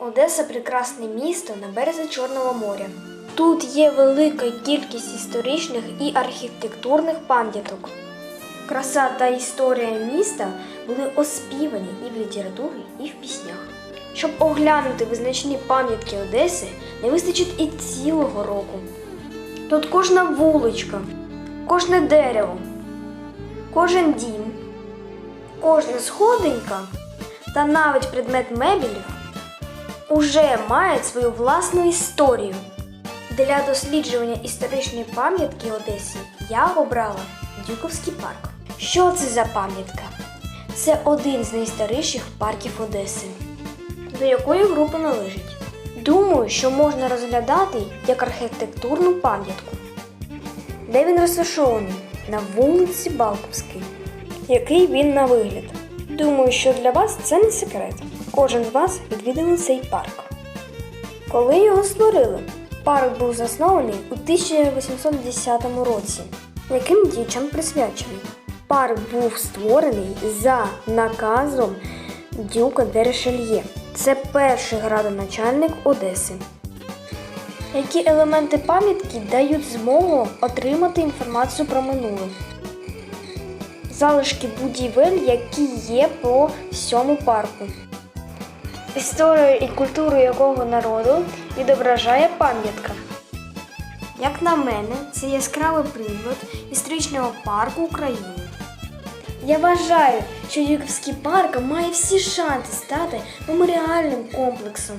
Одеса прекрасне місто на березі Чорного моря. Тут є велика кількість історичних і архітектурних пам'яток. Краса та історія міста були оспівані і в літературі, і в піснях. Щоб оглянути визначні пам'ятки Одеси, не вистачить і цілого року. Тут кожна вуличка, кожне дерево, кожен дім, кожна сходинка та навіть предмет мебелів уже мають свою власну історію. Для досліджування історичної пам'ятки Одесі я обрала Дюковський парк. Що це за пам'ятка? Це один з найстаріших парків Одеси. До якої групи належить? Думаю, що можна розглядати як архітектурну пам'ятку. Де він розташований? На вулиці Балковській. Який він на вигляд? Думаю, що для вас це не секрет. Кожен з вас відвідав цей парк. Коли його створили? Парк був заснований у 1810 році. Яким дічам присвячений? Парк був створений за наказом Дюка де Ришельє. Це перший градоначальник Одеси. Які елементи пам'ятки дають змогу отримати інформацію про минуле? Залишки будівель, які є по всьому парку. Історію і культуру якого народу відображає пам'ятка. Як на мене, це яскравий приклад історичного парку України. Я вважаю, що Юківський парк має всі шанси стати меморіальним комплексом.